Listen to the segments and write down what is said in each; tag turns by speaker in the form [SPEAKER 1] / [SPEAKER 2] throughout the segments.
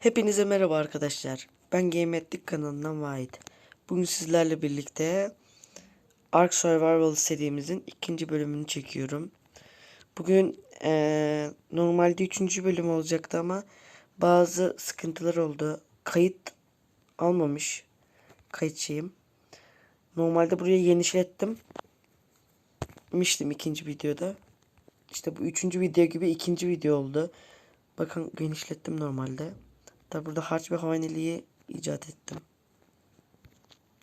[SPEAKER 1] Hepinize merhaba arkadaşlar. Ben Game Ettik kanalından Vahit. Bugün sizlerle birlikte Ark Survival serimizin ikinci bölümünü çekiyorum. Bugün eee, normalde üçüncü bölüm olacaktı ama bazı sıkıntılar oldu. Kayıt almamış kayıt şeyim. Normalde buraya genişlettim. Miştim ikinci videoda. İşte bu üçüncü video gibi ikinci video oldu. Bakın genişlettim normalde. Da burada harç ve havaneliği icat ettim.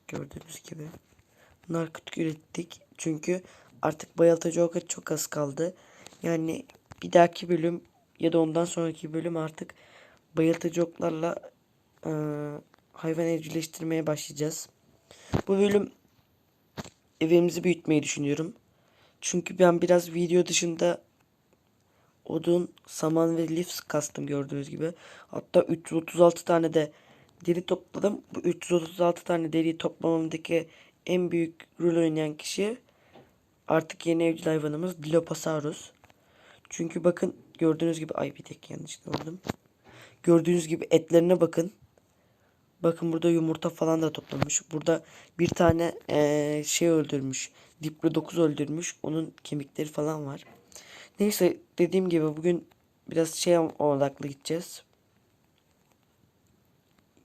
[SPEAKER 1] Gördüğünüz gibi. Narkotik ürettik. Çünkü artık bayıltıcı ok çok az kaldı. Yani bir dahaki bölüm ya da ondan sonraki bölüm artık bayıltıcı oklarla eee, hayvan evcilleştirmeye başlayacağız. Bu bölüm evimizi büyütmeyi düşünüyorum. Çünkü ben biraz video dışında odun, saman ve lif kastım gördüğünüz gibi. Hatta 336 tane de deri topladım. Bu 336 tane deriyi toplamamdaki en büyük rol oynayan kişi artık yeni evcil hayvanımız Dilophosaurus. Çünkü bakın gördüğünüz gibi ay bir tek yanlış oldum. Gördüğünüz gibi etlerine bakın. Bakın burada yumurta falan da toplamış. Burada bir tane eee, şey öldürmüş. Diplodocus öldürmüş. Onun kemikleri falan var. Neyse dediğim gibi bugün biraz şey odaklı gideceğiz.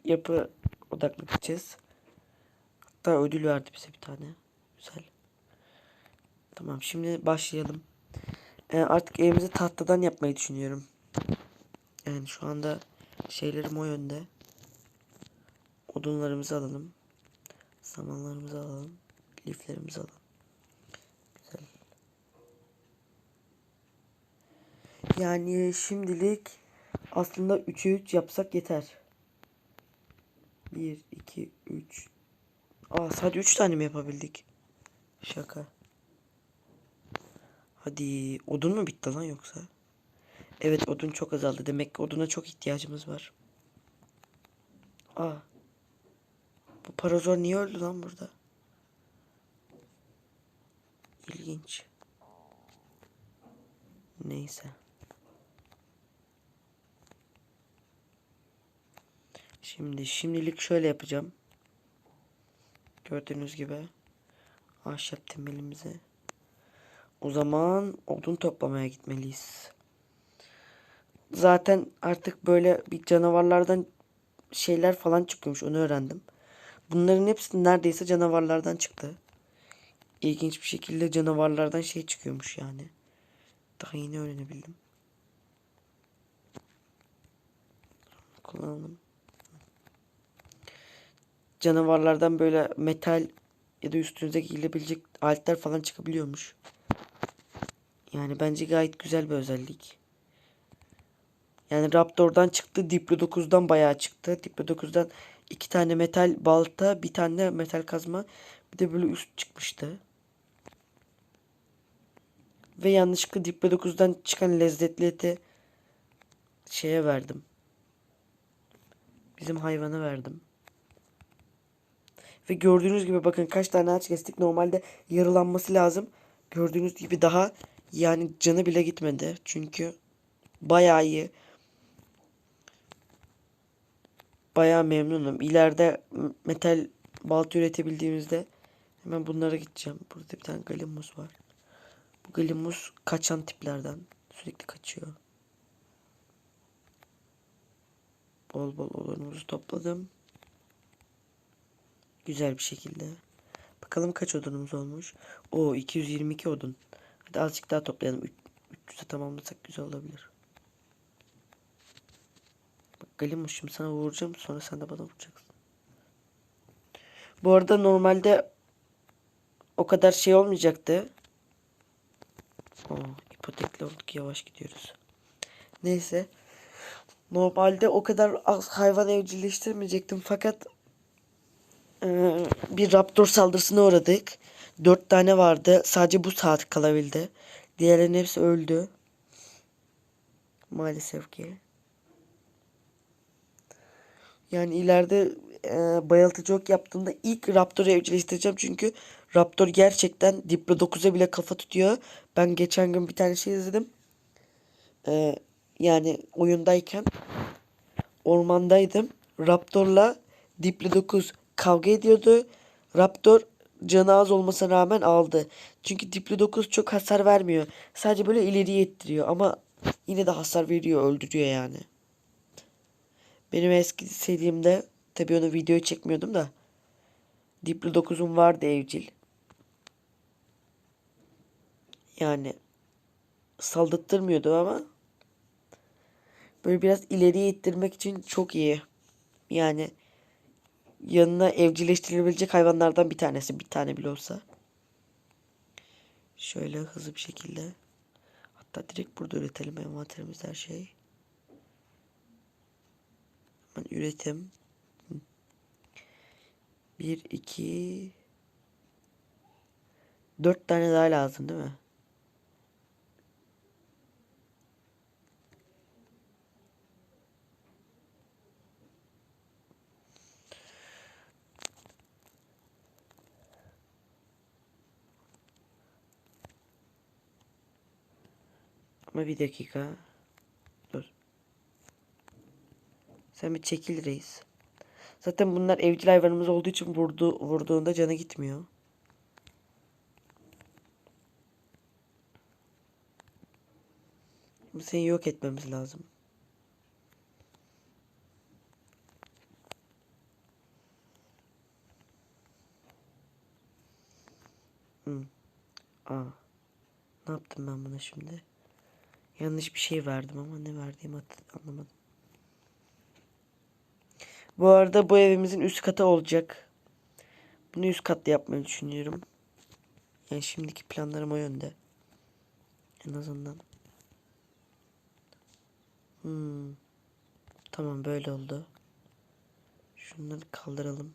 [SPEAKER 1] Yapı odaklı gideceğiz. Hatta ödül verdi bize bir tane. Güzel. Tamam şimdi başlayalım. Ee, artık evimizi tahtadan yapmayı düşünüyorum. Yani şu anda şeylerim o yönde. Odunlarımızı alalım. Samanlarımızı alalım. Liflerimizi alalım. Yani şimdilik aslında 3'e 3 yapsak yeter. 1, 2, 3. Aa sadece 3 tane mi yapabildik? Şaka. Hadi odun mu bitti lan yoksa? Evet odun çok azaldı. Demek ki oduna çok ihtiyacımız var. Aa. Bu parazor niye öldü lan burada? İlginç. Neyse. Şimdi şimdilik şöyle yapacağım. Gördüğünüz gibi ahşap temelimizi. O zaman odun toplamaya gitmeliyiz. Zaten artık böyle bir canavarlardan şeyler falan çıkıyormuş onu öğrendim. Bunların hepsi neredeyse canavarlardan çıktı. İlginç bir şekilde canavarlardan şey çıkıyormuş yani. Daha yeni öğrenebildim. Kullanalım. Canavarlardan böyle metal ya da üstünüze giyilebilecek aletler falan çıkabiliyormuş. Yani bence gayet güzel bir özellik. Yani Raptor'dan çıktı, Diplodocus'dan bayağı çıktı. Diplodocus'dan iki tane metal balta, bir tane metal kazma, bir de böyle üst çıkmıştı. Ve yanlışlıkla Diplodocus'dan çıkan lezzetli eti şeye verdim. Bizim hayvana verdim. Ve gördüğünüz gibi bakın kaç tane ağaç kestik. Normalde yarılanması lazım. Gördüğünüz gibi daha yani canı bile gitmedi. Çünkü bayağı iyi. Bayağı memnunum. İleride metal balta üretebildiğimizde hemen bunlara gideceğim. Burada bir tane galimus var. Bu galimus kaçan tiplerden. Sürekli kaçıyor. Bol bol odunumuzu topladım. Güzel bir şekilde. Bakalım kaç odunumuz olmuş. O 222 odun. Hadi azıcık daha toplayalım. 300'e tamamlasak güzel olabilir. Bak Galimus şimdi sana vuracağım sonra sen de bana vuracaksın. Bu arada normalde o kadar şey olmayacaktı. Oo, ipotekli olduk yavaş gidiyoruz. Neyse. Normalde o kadar az hayvan evcilleştirmeyecektim fakat bir raptor saldırısına uğradık. Dört tane vardı. Sadece bu saat kalabildi. Diğerlerinin hepsi öldü. Maalesef ki. Yani ileride e, bayıltıcı ok yaptığımda ilk Raptor'u evcilleştireceğim. Çünkü Raptor gerçekten Diplodocus'a bile kafa tutuyor. Ben geçen gün bir tane şey izledim. E, yani oyundayken ormandaydım. Raptor'la Diplodocus kavga ediyordu. Raptor canı az olmasına rağmen aldı. Çünkü Diplodocus çok hasar vermiyor. Sadece böyle ileriye ettiriyor ama yine de hasar veriyor, öldürüyor yani. Benim eski serimde tabii onu video çekmiyordum da Diplodocus'um vardı evcil. Yani saldırttırmıyordu ama böyle biraz ileriye ittirmek için çok iyi. Yani yanına evcilleştirilebilecek hayvanlardan bir tanesi. Bir tane bile olsa. Şöyle hızlı bir şekilde. Hatta direkt burada üretelim envanterimiz her şey. Hemen üretim. Hı. Bir, iki... Dört tane daha lazım değil mi? Ama bir dakika. Dur. Sen bir çekil reis. Zaten bunlar evcil hayvanımız olduğu için vurdu, vurduğunda canı gitmiyor. Şimdi seni yok etmemiz lazım. Hı. Aa. Ne yaptım ben buna şimdi? Yanlış bir şey verdim ama ne verdiğimi anlamadım. Bu arada bu evimizin üst katı olacak. Bunu üst katta yapmayı düşünüyorum. Yani şimdiki planlarım o yönde. En azından. Hmm. Tamam böyle oldu. Şunları kaldıralım.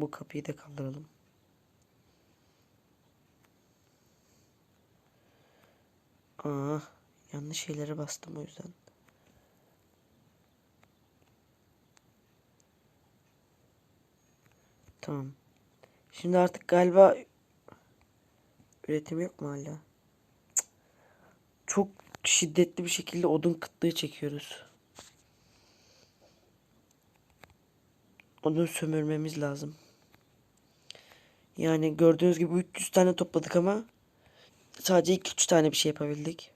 [SPEAKER 1] Bu kapıyı da kaldıralım. Aa, yanlış şeylere bastım o yüzden. Tamam. Şimdi artık galiba üretim yok mu hala? Çok şiddetli bir şekilde odun kıtlığı çekiyoruz. Odun sömürmemiz lazım. Yani gördüğünüz gibi 300 tane topladık ama sadece 2-3 tane bir şey yapabildik.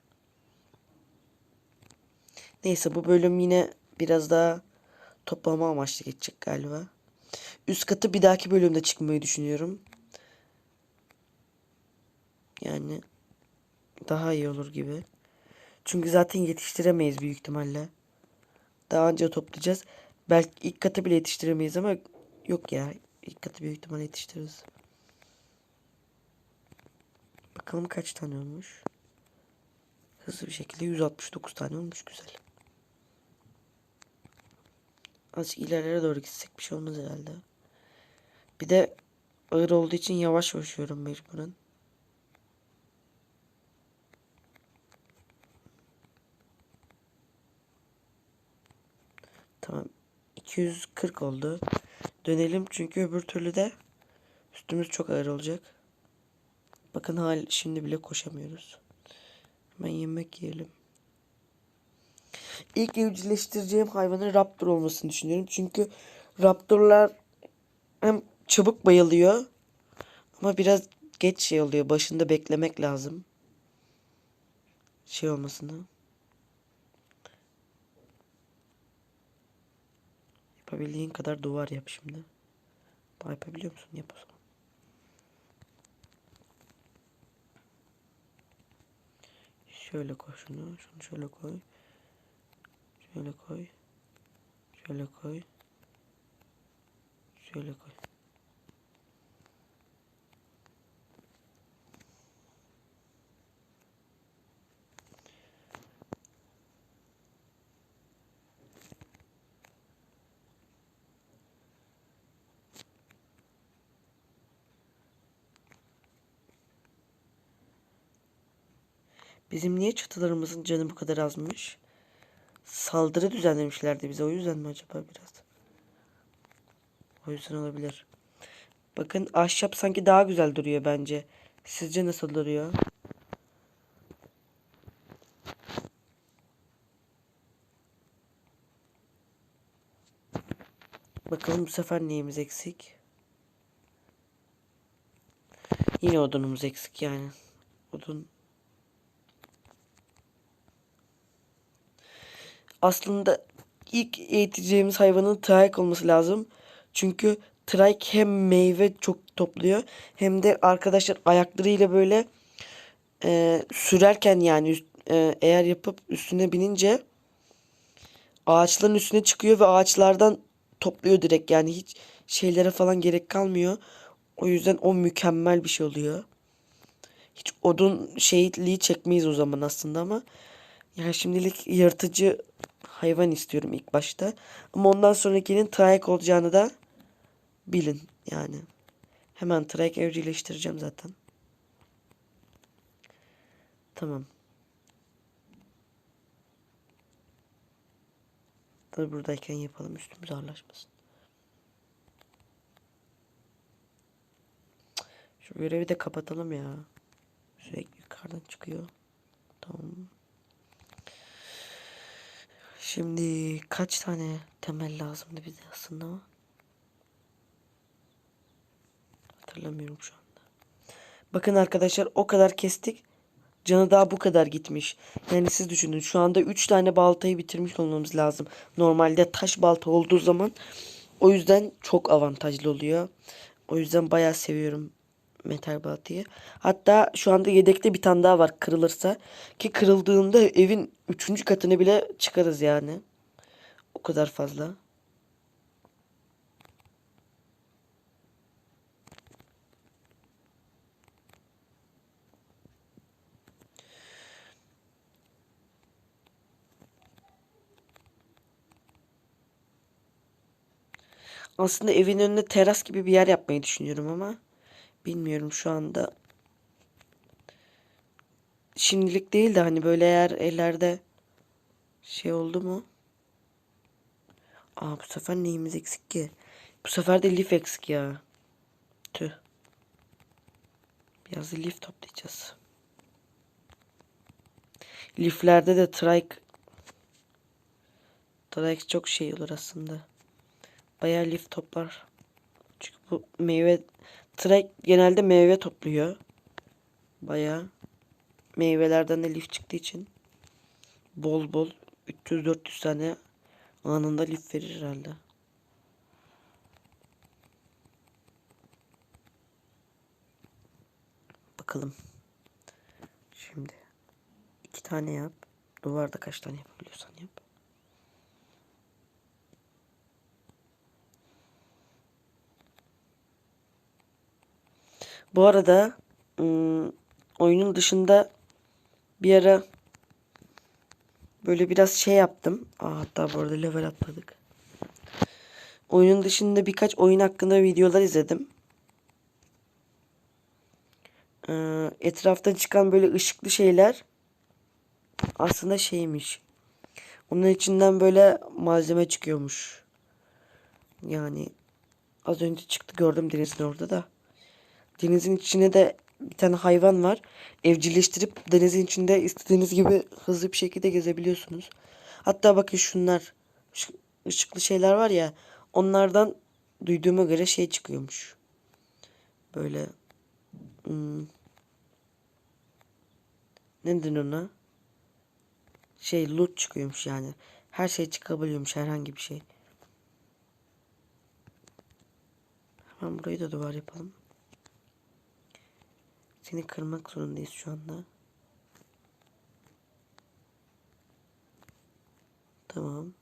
[SPEAKER 1] Neyse bu bölüm yine biraz daha toplama amaçlı geçecek galiba. Üst katı bir dahaki bölümde çıkmayı düşünüyorum. Yani daha iyi olur gibi. Çünkü zaten yetiştiremeyiz büyük ihtimalle. Daha önce toplayacağız. Belki ilk katı bile yetiştiremeyiz ama yok ya. İlk katı büyük ihtimalle yetiştiririz. Bakalım kaç tane olmuş. Hızlı bir şekilde 169 tane olmuş güzel. Azıcık ilerlere doğru gitsek bir şey olmaz herhalde. Bir de ağır olduğu için yavaş koşuyorum mecburen. Tamam. 240 oldu. Dönelim çünkü öbür türlü de üstümüz çok ağır olacak. Bakın hal şimdi bile koşamıyoruz. Hemen yemek yiyelim. İlk evcilleştireceğim hayvanın raptor olmasını düşünüyorum. Çünkü raptorlar hem çabuk bayılıyor ama biraz geç şey oluyor. Başında beklemek lazım. Şey olmasını. Yapabildiğin kadar duvar yap şimdi. Yapabiliyor musun? Yap o zaman. Şöyle koy şunu. Şunu şöyle koy. Şöyle koy. Şöyle koy. Şöyle koy. Bizim niye çatılarımızın canı bu kadar azmış? Saldırı düzenlemişlerdi bize. O yüzden mi acaba biraz? O yüzden olabilir. Bakın ahşap sanki daha güzel duruyor bence. Sizce nasıl duruyor? Bakalım bu sefer neyimiz eksik? Yine odunumuz eksik yani. Odun Aslında ilk eğiteceğimiz hayvanın trike olması lazım. Çünkü trike hem meyve çok topluyor hem de arkadaşlar ayaklarıyla böyle e, sürerken yani e, eğer yapıp üstüne binince ağaçların üstüne çıkıyor ve ağaçlardan topluyor direkt yani hiç şeylere falan gerek kalmıyor. O yüzden o mükemmel bir şey oluyor. Hiç odun şeyliği çekmeyiz o zaman aslında ama yani şimdilik yırtıcı hayvan istiyorum ilk başta. Ama ondan sonrakinin trike olacağını da bilin yani. Hemen trike evcilleştireceğim zaten. Tamam. Dur buradayken yapalım üstümüz ağırlaşmasın. Şu görevi de kapatalım ya. Sürekli yukarıdan çıkıyor. Tamam. Şimdi kaç tane temel lazımdı bize aslında ama. Hatırlamıyorum şu anda. Bakın arkadaşlar o kadar kestik. Canı daha bu kadar gitmiş. Yani siz düşünün şu anda 3 tane baltayı bitirmiş olmamız lazım. Normalde taş balta olduğu zaman o yüzden çok avantajlı oluyor. O yüzden bayağı seviyorum metal baltayı. Hatta şu anda yedekte bir tane daha var kırılırsa. Ki kırıldığında evin 3. katını bile çıkarız yani. O kadar fazla. Aslında evin önüne teras gibi bir yer yapmayı düşünüyorum ama bilmiyorum şu anda. Şimdilik değil de hani böyle eğer ellerde şey oldu mu? Aa bu sefer neyimiz eksik ki? Bu sefer de lif eksik ya. Tüh. Biraz lif toplayacağız. Liflerde de trike trike çok şey olur aslında. Bayağı lif toplar. Çünkü bu meyve trike genelde meyve topluyor. Bayağı meyvelerden de lif çıktığı için bol bol 300-400 tane anında lif verir herhalde. Bakalım. Şimdi iki tane yap. Duvarda kaç tane yapabiliyorsan yap. Bu arada oyunun dışında bir ara böyle biraz şey yaptım. Aa, hatta bu arada level atladık. Oyunun dışında birkaç oyun hakkında videolar izledim. Ee, etrafta çıkan böyle ışıklı şeyler aslında şeymiş. Onun içinden böyle malzeme çıkıyormuş. Yani az önce çıktı gördüm denizin orada da. Denizin içine de bir tane hayvan var. Evcilleştirip denizin içinde istediğiniz gibi hızlı bir şekilde gezebiliyorsunuz. Hatta bakın şunlar ışık- ışıklı şeyler var ya onlardan duyduğuma göre şey çıkıyormuş. Böyle hmm, ne denir ona? Şey loot çıkıyormuş yani. Her şey çıkabiliyormuş herhangi bir şey. Hemen burayı da duvar yapalım. Seni kırmak zorundayız şu anda. Tamam.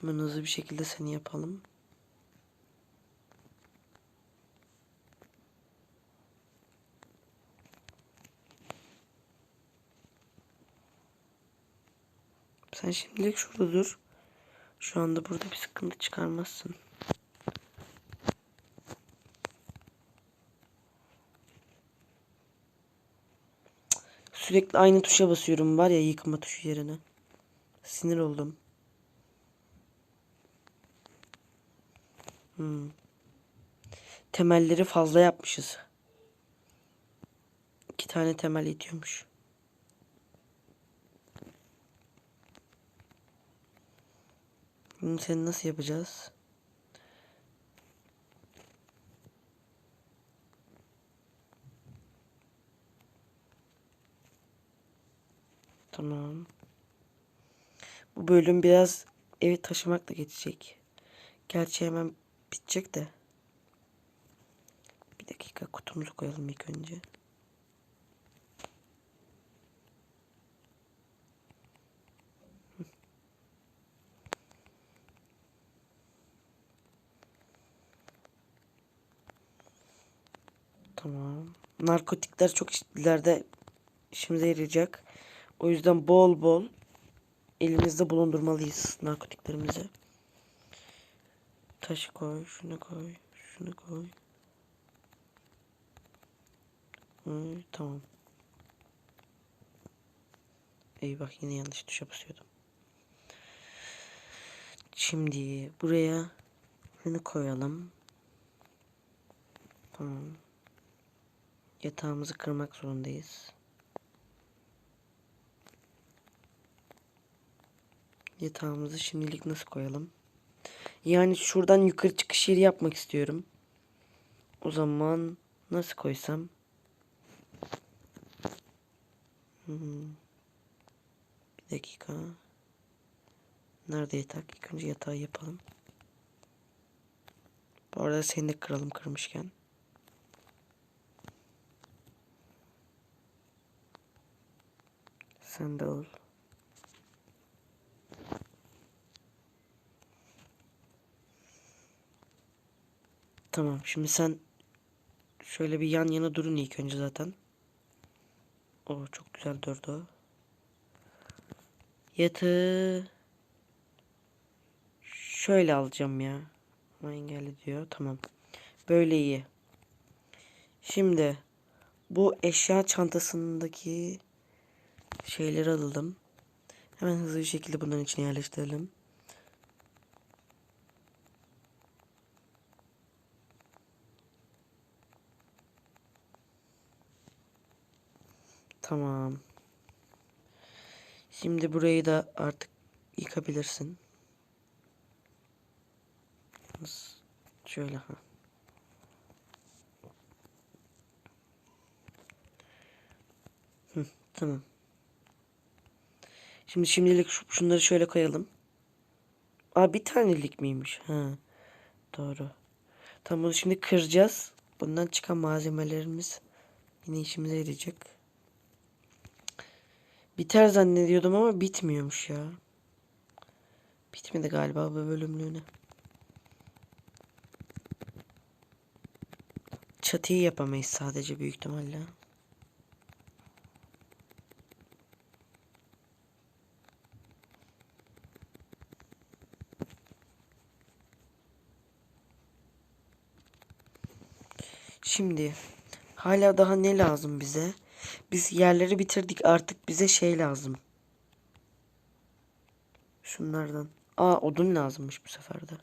[SPEAKER 1] Hemen hızlı bir şekilde seni yapalım. Sen şimdilik şurada dur. Şu anda burada bir sıkıntı çıkarmazsın. Sürekli aynı tuşa basıyorum var ya yıkma tuşu yerine. Sinir oldum. Hmm. Temelleri fazla yapmışız. İki tane temel yetiyormuş. Bunu seni nasıl yapacağız? Tamam. Bu bölüm biraz evi taşımakla geçecek. Gerçi hemen bitecek de. Bir dakika kutumuzu koyalım ilk önce. Tamam. Narkotikler çok ileride işimize yarayacak. O yüzden bol bol elimizde bulundurmalıyız narkotiklerimizi. Taşı koy, şunu koy, şunu koy. Hı, tamam. Eyvah yine yanlış tuşa basıyordum. Şimdi buraya şunu koyalım. Tamam. Yatağımızı kırmak zorundayız. Yatağımızı şimdilik nasıl koyalım? Yani şuradan yukarı çıkış yeri yapmak istiyorum. O zaman nasıl koysam? Hmm. Bir dakika. Nerede yatak? İlk önce yatağı yapalım. Bu arada seni de kıralım kırmışken. Sen de ol. Tamam şimdi sen şöyle bir yan yana durun ilk önce zaten. O çok güzel durdu. Yatağı şöyle alacağım ya. Ama engelli diyor. Tamam. Böyle iyi. Şimdi bu eşya çantasındaki şeyleri alalım. Hemen hızlı bir şekilde bunların içine yerleştirelim. Tamam. Şimdi burayı da artık yıkabilirsin. Şöyle ha. Hı, tamam. Şimdi şimdilik şu- şunları şöyle koyalım. Aa bir tanelik miymiş? Ha. Doğru. Tamam bunu şimdi kıracağız. Bundan çıkan malzemelerimiz yine işimize yarayacak. Biter zannediyordum ama bitmiyormuş ya. Bitmedi galiba bu bölümlüğüne. Çatıyı yapamayız sadece büyük ihtimalle. Şimdi hala daha ne lazım bize? Biz yerleri bitirdik artık bize şey lazım. Şunlardan. Aa odun lazımmış bu sefer de.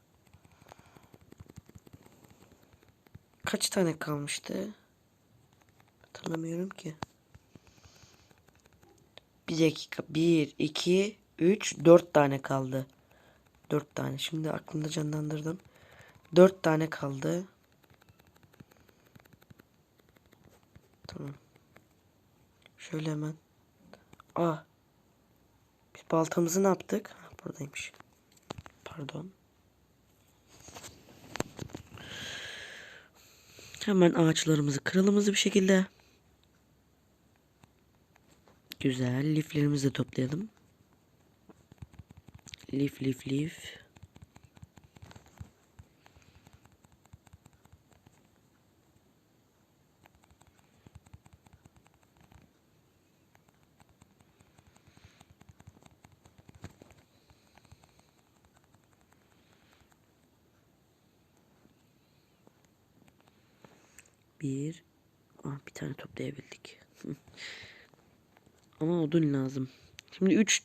[SPEAKER 1] Kaç tane kalmıştı? Hatırlamıyorum ki. Bir dakika. Bir, iki, üç, dört tane kaldı. Dört tane. Şimdi aklımda canlandırdım. Dört tane kaldı. Tamam. Şöyle hemen. Aa. Biz baltamızı ne yaptık? Ha, buradaymış. Pardon. Hemen ağaçlarımızı kıralım hızlı bir şekilde. Güzel. Liflerimizi de toplayalım. Lif lif lif. 3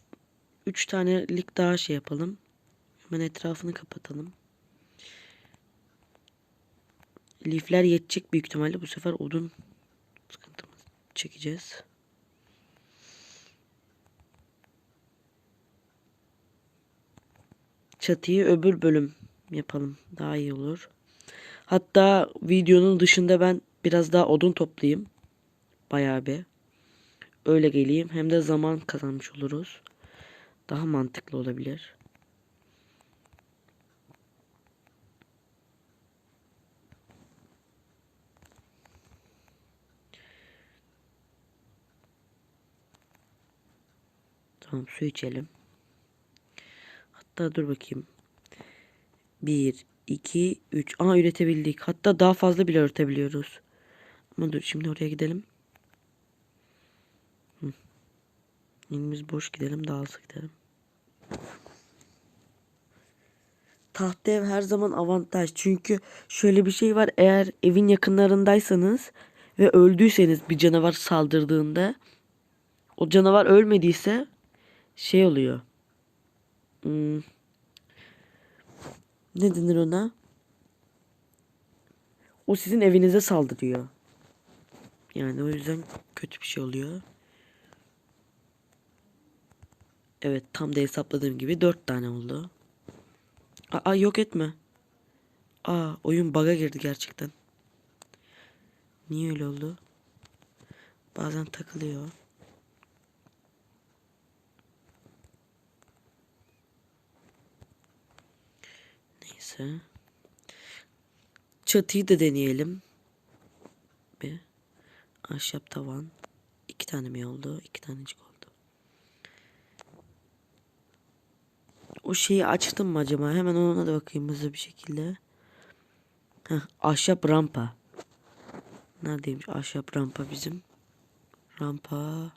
[SPEAKER 1] 3 tane lig daha şey yapalım. Hemen etrafını kapatalım. Lifler yetecek büyük ihtimalle. Bu sefer odun sıkıntımız çekeceğiz. Çatıyı öbür bölüm yapalım. Daha iyi olur. Hatta videonun dışında ben biraz daha odun toplayayım. Bayağı bir. Öyle geleyim. Hem de zaman kazanmış oluruz. Daha mantıklı olabilir. Tamam su içelim. Hatta dur bakayım. 1, 2, 3. Aa üretebildik. Hatta daha fazla bile üretebiliyoruz. Ama dur şimdi oraya gidelim. Hı. Elimiz boş gidelim daha hızlı gidelim. Tahta ev her zaman avantaj. Çünkü şöyle bir şey var. Eğer evin yakınlarındaysanız ve öldüyseniz bir canavar saldırdığında o canavar ölmediyse şey oluyor. Hmm. Ne denir ona? O sizin evinize saldırıyor. Yani o yüzden kötü bir şey oluyor. Evet tam da hesapladığım gibi dört tane oldu. Aa yok etme. Aa oyun bug'a girdi gerçekten. Niye öyle oldu? Bazen takılıyor. Neyse. Çatıyı da deneyelim. Bir. Ahşap tavan. İki tane mi oldu? İki tanecik oldu. O şeyi açtım mı acaba? Hemen ona da bakayım hızlı bir şekilde. Heh, ahşap rampa. Neredeymiş ahşap rampa bizim? Rampa.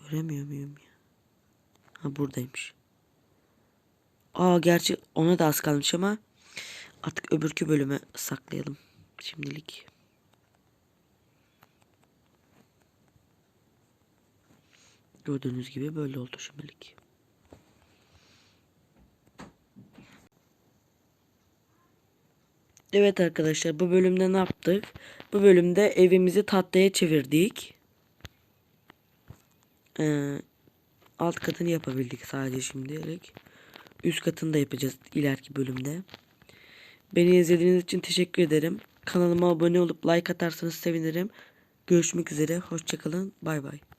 [SPEAKER 1] Göremiyor muyum ya? Ha buradaymış. Aa gerçi ona da az kalmış ama artık öbürkü bölüme saklayalım şimdilik. Gördüğünüz gibi böyle oldu şimdilik. Evet arkadaşlar bu bölümde ne yaptık? Bu bölümde evimizi tahtaya çevirdik. Ee, alt katını yapabildik sadece şimdilik. Üst katını da yapacağız ileriki bölümde. Beni izlediğiniz için teşekkür ederim. Kanalıma abone olup like atarsanız sevinirim. Görüşmek üzere. Hoşçakalın. Bay bay.